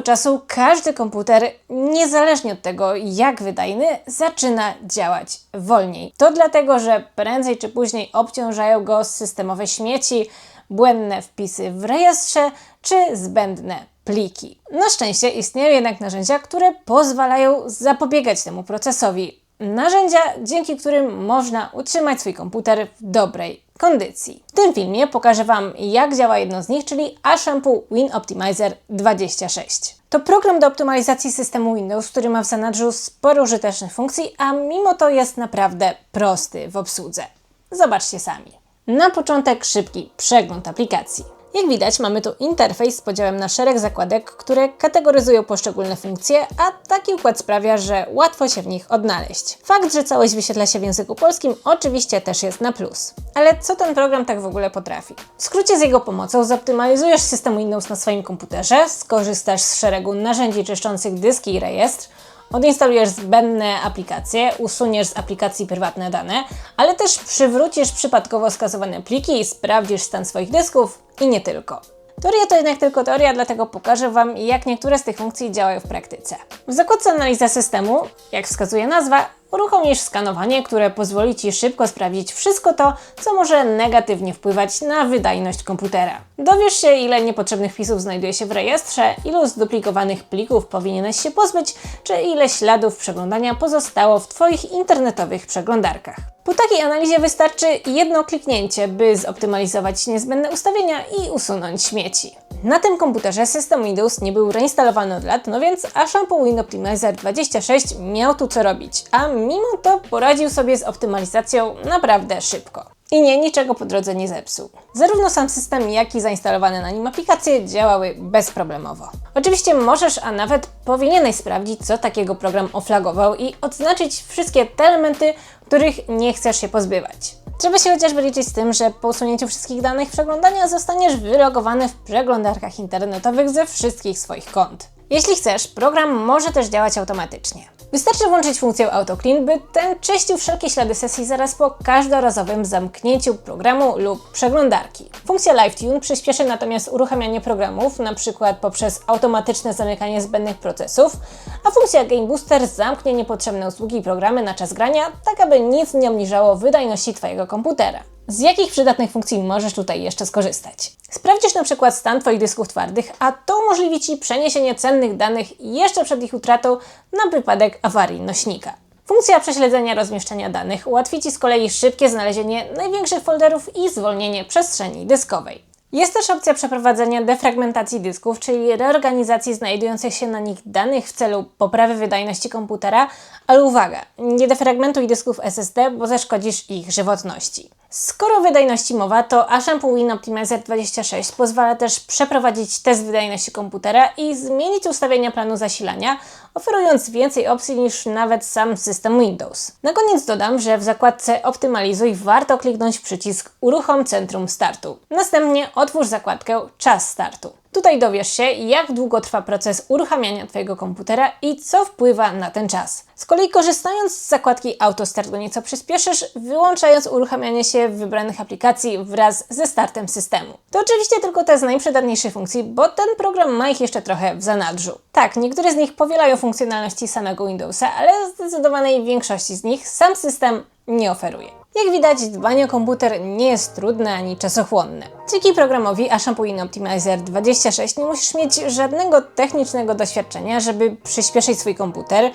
upływu czasu każdy komputer, niezależnie od tego jak wydajny, zaczyna działać wolniej. To dlatego, że prędzej czy później obciążają go systemowe śmieci, błędne wpisy w rejestrze czy zbędne pliki. Na szczęście istnieją jednak narzędzia, które pozwalają zapobiegać temu procesowi. Narzędzia, dzięki którym można utrzymać swój komputer w dobrej kondycji. W tym filmie pokażę Wam, jak działa jedno z nich, czyli Ashampoo Win Optimizer 26. To program do optymalizacji systemu Windows, który ma w zanadrzu sporo użytecznych funkcji, a mimo to jest naprawdę prosty w obsłudze. Zobaczcie sami. Na początek szybki przegląd aplikacji. Jak widać, mamy tu interfejs z podziałem na szereg zakładek, które kategoryzują poszczególne funkcje, a taki układ sprawia, że łatwo się w nich odnaleźć. Fakt, że całość wyświetla się w języku polskim, oczywiście też jest na plus. Ale co ten program tak w ogóle potrafi? W skrócie z jego pomocą zoptymalizujesz system Windows na swoim komputerze, skorzystasz z szeregu narzędzi czyszczących dyski i rejestr, Odinstalujesz zbędne aplikacje, usuniesz z aplikacji prywatne dane, ale też przywrócisz przypadkowo skasowane pliki sprawdzisz stan swoich dysków i nie tylko. Teoria to jednak tylko teoria, dlatego pokażę Wam, jak niektóre z tych funkcji działają w praktyce. W zakładce analiza systemu, jak wskazuje nazwa, uruchomisz skanowanie, które pozwoli Ci szybko sprawdzić wszystko to, co może negatywnie wpływać na wydajność komputera. Dowiesz się, ile niepotrzebnych wpisów znajduje się w rejestrze, ilu zduplikowanych plików powinieneś się pozbyć, czy ile śladów przeglądania pozostało w Twoich internetowych przeglądarkach. Po takiej analizie wystarczy jedno kliknięcie, by zoptymalizować niezbędne ustawienia i usunąć śmieci. Na tym komputerze system Windows nie był reinstalowany od lat, no więc Ashampoo Win Optimizer 26 miał tu co robić, a mimo to poradził sobie z optymalizacją naprawdę szybko. I nie, niczego po drodze nie zepsuł. Zarówno sam system, jak i zainstalowane na nim aplikacje działały bezproblemowo. Oczywiście możesz, a nawet powinieneś sprawdzić, co takiego program oflagował i odznaczyć wszystkie te elementy, których nie chcesz się pozbywać. Trzeba się chociażby liczyć z tym, że po usunięciu wszystkich danych przeglądania zostaniesz wylogowany w przeglądarkach internetowych ze wszystkich swoich kont. Jeśli chcesz, program może też działać automatycznie. Wystarczy włączyć funkcję AutoClean, by ten czyścił wszelkie ślady sesji zaraz po każdorazowym zamknięciu programu lub przeglądarki. Funkcja LiveTune przyspieszy natomiast uruchamianie programów, np. poprzez automatyczne zamykanie zbędnych procesów, a funkcja Game Booster zamknie niepotrzebne usługi i programy na czas grania, tak aby nic nie obniżało wydajności Twojego komputera. Z jakich przydatnych funkcji możesz tutaj jeszcze skorzystać? Sprawdzisz na przykład stan Twoich dysków twardych, a to umożliwi Ci przeniesienie cennych danych jeszcze przed ich utratą na wypadek awarii nośnika. Funkcja prześledzenia rozmieszczenia danych ułatwi Ci z kolei szybkie znalezienie największych folderów i zwolnienie przestrzeni dyskowej. Jest też opcja przeprowadzenia defragmentacji dysków, czyli reorganizacji znajdujących się na nich danych w celu poprawy wydajności komputera, ale uwaga, nie defragmentuj dysków SSD, bo zaszkodzisz ich żywotności. Skoro o wydajności mowa, to Ashampoo Win Optimizer 26 pozwala też przeprowadzić test wydajności komputera i zmienić ustawienia planu zasilania, oferując więcej opcji niż nawet sam system Windows. Na koniec dodam, że w zakładce Optymalizuj warto kliknąć przycisk Uruchom centrum startu. Następnie otwórz zakładkę Czas startu. Tutaj dowiesz się, jak długo trwa proces uruchamiania Twojego komputera i co wpływa na ten czas. Z kolei korzystając z zakładki AutoStart go nieco przyspieszysz, wyłączając uruchamianie się wybranych aplikacji wraz ze startem systemu. To oczywiście tylko te z najprzydatniejszych funkcji, bo ten program ma ich jeszcze trochę w zanadrzu. Tak, niektóre z nich powielają funkcjonalności samego Windowsa, ale zdecydowanej większości z nich sam system nie oferuje. Jak widać, dbanie o komputer nie jest trudne ani czasochłonne. Dzięki programowi Ashampoo Optimizer 26 nie musisz mieć żadnego technicznego doświadczenia, żeby przyspieszyć swój komputer,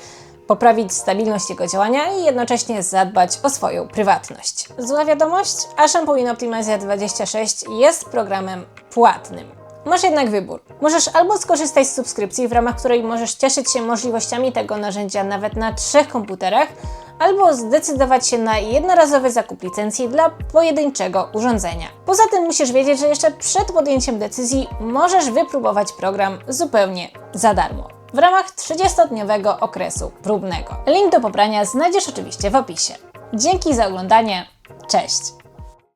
poprawić stabilność jego działania i jednocześnie zadbać o swoją prywatność. Zła wiadomość? Ashampoo Optimizer 26 jest programem płatnym. Masz jednak wybór. Możesz albo skorzystać z subskrypcji, w ramach której możesz cieszyć się możliwościami tego narzędzia nawet na trzech komputerach, albo zdecydować się na jednorazowy zakup licencji dla pojedynczego urządzenia. Poza tym musisz wiedzieć, że jeszcze przed podjęciem decyzji możesz wypróbować program zupełnie za darmo w ramach 30-dniowego okresu próbnego. Link do pobrania znajdziesz oczywiście w opisie. Dzięki za oglądanie. Cześć!